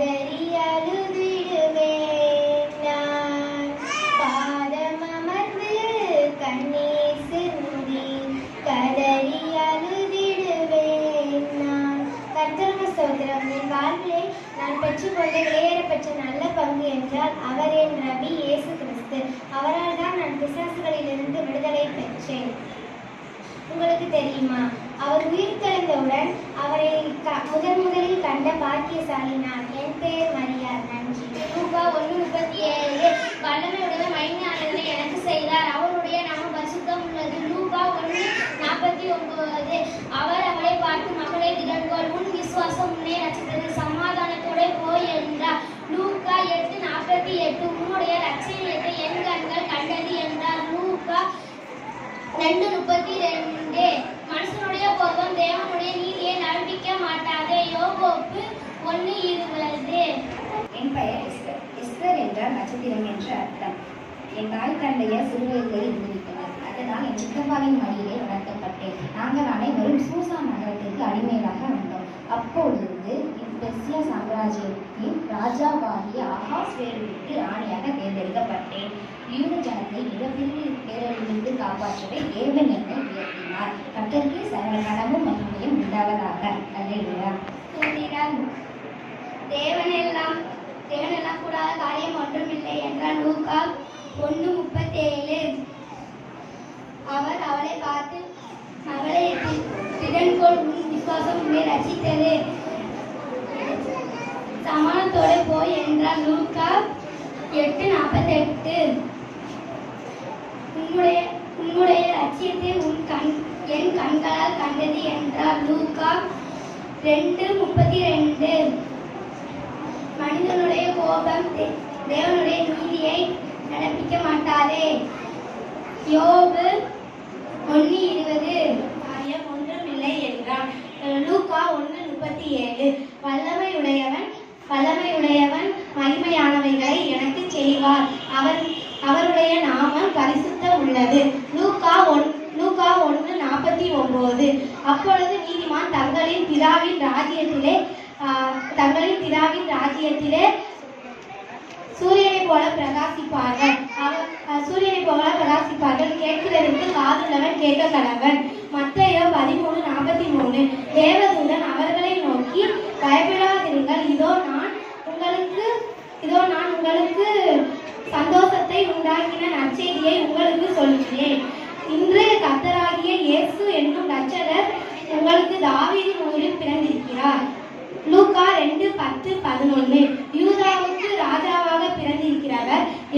கதறி அழுதிடுவேன் நான். பாதம் அமர்ந்து கண்ணீர் சிந்தி கதறி அழுதிடுவேன் நான். கர்த்தருக்கு சோதரம் நான் பெற்றுக்கொண்டு பெற்ற நல்ல பங்கு என்றால் அவர் என் இயேசு கிறிஸ்து. அவரால் தான் நான் பிசாசுகளிலிருந்து விடுதலை பெற்றேன். உங்களுக்கு தெரியுமா? அவர் உயிர் தெளிந்தவுடன் அவரை க- முதன் முதலில் கண்ட பாக்கியசாலி நான் என் பெயர் மரியா. நன்றி. ரூபா ஒன்று முப்பத்தி ஏழு வல்லமையுடைய மைஞானங்களை எனக்கு செய்தார். அவருடைய நாம பரிசுத்தம் உள்ளது. ரூபா ஒன்று நாற்பத்தி ஒன்பது அவர் அவளை பார்த்து மகளே திகழ்வார் உன் விசுவாசம் உன்னை ரசித்தது. சமாதானத்தோட போய் என்றார். லூக்கா எட்டு நாற்பத்தி எட்டு உன்னுடைய ரட்சணியத்தை என் கண்கள் கண்டது என்றார். லூக்கா ரெண்டு முப்பத்தி ரெண்டு மனுஷனுடைய பொருவம் தேவனுடைய நீதியை நம்பிக்க மாட்டாதே யோகோப்பு ஒன்று இருபது என் பெயர் எஸ்தர் எஸ்தர் என்றால் நட்சத்திரம் என்று அர்த்தம். என் தாய் தந்தைய சிறுவயதிலே இருந்துவிட்டனர் அதனால் என் சித்தப்பாவின் மடியிலே வளர்க்கப்பட்டேன். நாங்கள் அனைவரும் சூசா நகரத்திற்கு அடிமைகளாக வந்தோம். அப்பொழுது பெர்சியா சாம்ராஜ்யத்தின் ராஜாவாகிய ஆகாஸ் வேலுவிற்கு ராணியாக தேர்ந்தெடுக்கப்பட்டேன். யூத ஜனத்தை மிகப்பெரிய பேரழிவிலிருந்து காப்பாற்றவே தேவன் என்னை உயர்த்தினார். கட்டற்கு சகல கனவும் மகிமையும் உண்டாவதாக. அல்லையா தேவனெல்லாம் தேவனெல்லாம் கூடாத காரியம் ஒன்றுமில்லை என்றான் லூக்கா ஒன்று முப்பத்தேழு. அவர் அவளை பார்த்து அவளை திடன்கோள் உன் விசுவாசம் உன்னை ரசித்தது. சமானத்தோடு போய் என்றான் லூக்கா எட்டு நாற்பத்தெட்டு. உன்னுடைய உன்னுடைய லட்சியத்தை உன் கண் என் கண்களால் கண்டது என்றார் லூக்கா ரெண்டு முப்பத்தி ரெண்டு. தேவனுடைய நீதியை நடப்பிக்க மாட்டாரே. யோபு ஒன்று இருபது. காரியம் ஒன்றுமில்லை என்றான். லூக்கா ஒன்று முப்பத்தி ஏழு. வல்லமையுடையவன் வல்லமையுடையவன் மகிமையானவைகளை எனக்கு செய்வார். அவர் அவருடைய நாமம் பரிசுத்த உள்ளது. லூக்கா ஒன் லூக்கா ஒன்று நாற்பத்தி ஒன்பது. அப்பொழுது நீதிமான் தங்களின் பிதாவின் ராஜ்யத்திலே தங்களின் பிதாவின் ராஜ்யத்திலே சூரியனை போல பிரகாசிப்பார்கள். அவர் சூரியனை போல பிரகாசிப்பார்கள். கேட்கிறதற்கு காதுள்ளவன் கேட்க கடவன் மத்தையோ பதிமூணு நாற்பத்தி மூணு தேவதூதன் அவர்களை நோக்கி பயப்படாதிருங்கள். இதோ நான் உங்களுக்கு இதோ நான் உங்களுக்கு சந்தோஷத்தை உண்டாக்கின நற்செய்தியை உங்களுக்கு சொல்கிறேன். இன்று கர்த்தராகிய இயேசு என்னும் ரட்சகர் உங்களுக்கு தாவீதின் ஊரில் பிறந்திருக்கிறார். லூக்கா ரெண்டு பத்து பதினொன்று.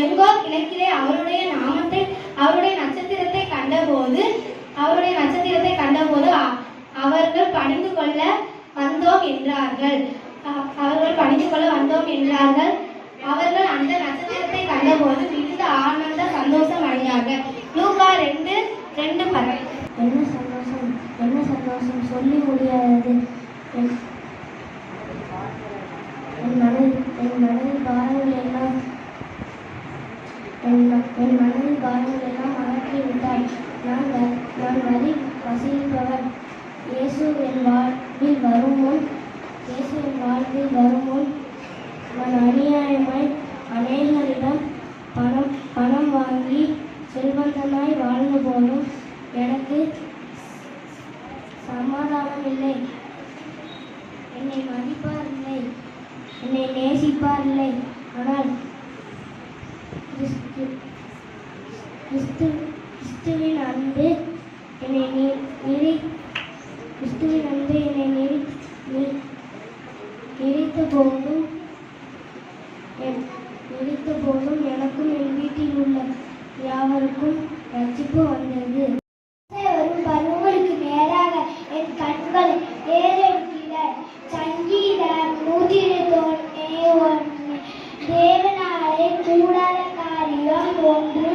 எங்கோ கிழக்கிலே அவருடைய நாமத்தை அவருடைய நட்சத்திரத்தை கண்டபோது அவருடைய நட்சத்திரத்தை கண்டபோது அவர்கள் பணிந்து கொள்ள வந்தோம் என்றார்கள். அவர்கள் பணிந்து கொள்ள வந்தோம் என்றார்கள். அவர்கள் அந்த நட்சத்திரத்தை கண்டபோது மிகுந்த ஆனந்த சந்தோஷம் அடைந்தார்கள். லூகா ரெண்டு ரெண்டு பறவை என்ன சந்தோஷம்? என்ன சந்தோஷம்? சொல்லி முடியாது என் என் மனதில் என் மனதில் பாரங்கள் எல்லாம் என் மனதின் பாரங்களெல்லாம் மனதில் அகற்றி விட்டார் நான் வ- நான் வரி வசிப்பவன். இயேசு என் வாழ்வில் வரும் முன் இயேசு என் வாழ்வில் வரும் முன் நான் அநியாயமாய் அநேகரிடம் பணம் பணம் வாங்கி செல்வந்தனாய் வாழ்ந்த போதும் எனக்கு சமாதானம் இல்லை என்னை மதிப்பார் இல்லை என்னை நேசிப்பார் இல்லை ஆனால் கிறிஸ்து கிறிஸ்து கிறிஸ்துவின் அன்பு என்னை நீ- நிறை கிறிஸ்துவின் அன்பு என்னை நிறை நி- நினைத்த போதும் என் நினைத்த போதும் எனக்கும் என் வீட்டில் உள்ள யாவருக்கும் ரட்சிப்பு வந்தது. வரும் பருவங்களுக்கு நேராக என் கண்கள் ஏறெடுக்கிற சங்கீதம் நூற்றிருந்தோன்னே ஒன்று தேவனாலே கூடாத காரியம் ஒன்று.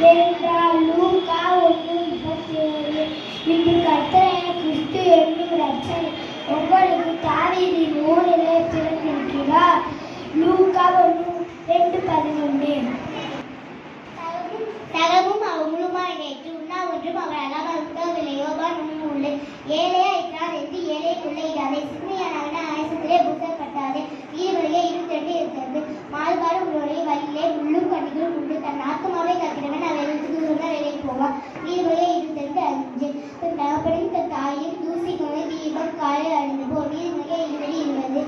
என்றால் லூக்கா ஒன்று இன்று கிறிஸ்து என்னும் உங்களுக்கு பிறந்திருக்கிறார். லூக்கா ஒன்று ரெண்டு பதினொன்று. அவங்களுமாய் நேற்று உண்ணா ஒன்றும் அவர் அலாமல் உண்டவில்லை யோபான் உள்ள ஏழையா இருக்கிறார் என்று ஏழைக்குள்ள இடாதே சிறுமையானவன ஆயசத்திலே பூசப்பட்டாதே. வீடுகளிலே இருந்தென்று இருக்கிறது. மாறுபாடு உங்களுடைய வழியிலே முள்ளும் கண்ணிகளும் உண்டு. தன் ஆத்மாவை பறந்து பூமியில் மிக இறுதி இருந்தது.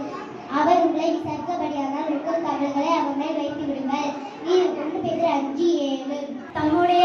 அவர் உங்களை விசாரித்தபடியானால் உங்கள் கவலைகளை அவர் மேல் வைத்து விடுங்கள். நீ ஒன்று பேர் அஞ்சு ஏழு. தம்முடைய